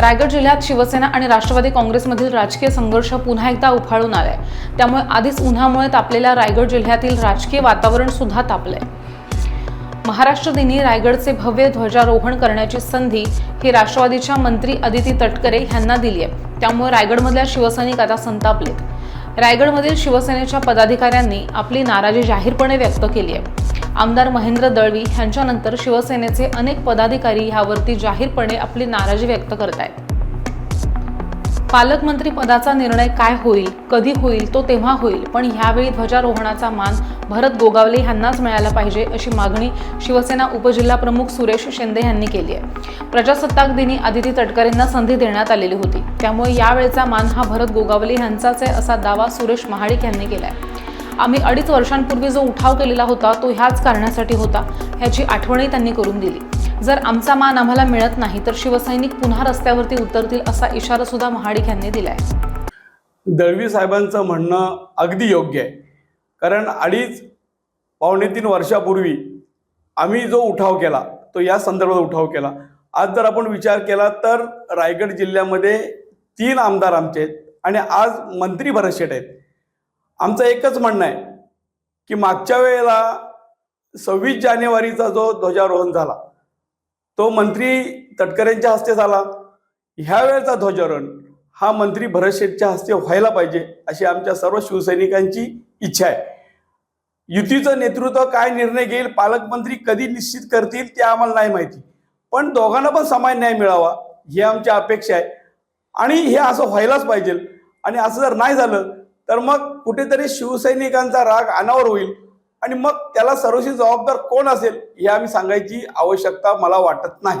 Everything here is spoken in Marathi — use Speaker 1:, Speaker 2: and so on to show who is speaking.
Speaker 1: रायगड जिल्ह्यात शिवसेना आणि राष्ट्रवादी काँग्रेसमधील राजकीय संघर्ष पुन्हा एकदा उफाळून आलाय. त्यामुळे आधीच उन्हामुळे तापलेल्या रायगड जिल्ह्यातील राजकीय वातावरण सुद्धा तापलंय. महाराष्ट्र दिनी रायगडचे भव्य ध्वजारोहण करण्याची संधी ही राष्ट्रवादीच्या मंत्री अदिती तटकरे यांना दिली आहे. त्यामुळे रायगडमधल्या शिवसैनिक आता संतापलेत. रायगडमधील शिवसेनेच्या पदाधिकाऱ्यांनी आपली नाराजी जाहीरपणे व्यक्त केली आहे. आमदार महेंद्र दळवी यांच्यानंतर शिवसेनेचे अनेक पदाधिकारी यावरती जाहीरपणे आपली नाराजी व्यक्त करत आहेत पालकमंत्री पदाचा निर्णय काय होईल कधी होईल तो तेव्हा होईल पण ह्यावेळी ध्वजारोहणाचा मान भरत गोगावले यांनाच मिळाला पाहिजे अशी मागणी शिवसेना उपजिल्हा प्रमुख सुरेश शिंदे यांनी केली आहे. प्रजासत्ताक दिनी आदिती तटकरेंना संधी देण्यात आलेली होती. त्यामुळे यावेळचा मान हा भरत गोगावले यांचाच आहे असा दावा सुरेश महाडिक यांनी केला आहे आम्ही अडीच वर्षांपूर्वी जो उठाव केलेला होता तो ह्याच कारणासाठी होता. ह्याची आठवणही त्यांनी करून दिली. जर आमचा मान आम्हाला मिळत नाही तर शिवसैनिक पुन्हा रस्त्यावरती उतरतील असा इशारा सुद्धा महाडिक यांनी दिलाय.
Speaker 2: दळवी साहेबांचं म्हणणं अगदी योग्य आहे. कारण अडीच पावणे तीन वर्षापूर्वी आम्ही जो उठाव केला तो या संदर्भात उठाव केला. आज जर आपण विचार केला तर रायगड जिल्ह्यामध्ये तीन आमदार आमचे आहेत आणि आज मंत्री भरत आहेत. आमचं एकच म्हणणं आहे की मागच्या वेळेला सव्वीस जानेवारीचा जो ध्वजारोहण झाला तो मंत्री तटकरेंच्या हस्ते झाला. ह्या वेळेचा ध्वजारोहण हा मंत्री भरत शेठच्या हस्ते व्हायला पाहिजे अशी आमच्या सर्व शिवसैनिकांची इच्छा आहे. युतीचं नेतृत्व काय निर्णय घेईल पालकमंत्री कधी निश्चित करतील ते आम्हाला नाही माहिती. पण दोघांना पण समान न्याय मिळावा ही आमची अपेक्षा आहे. आणि हे असं व्हायलाच पाहिजे. आणि असं जर नाही झालं तर मग कुठेतरी शिवसैनिकांचा राग अनावर होईल आणि मग त्याला सर्वशी जबाबदार कोण असेल हे आम्ही सांगायची आवश्यकता मला वाटत नाही.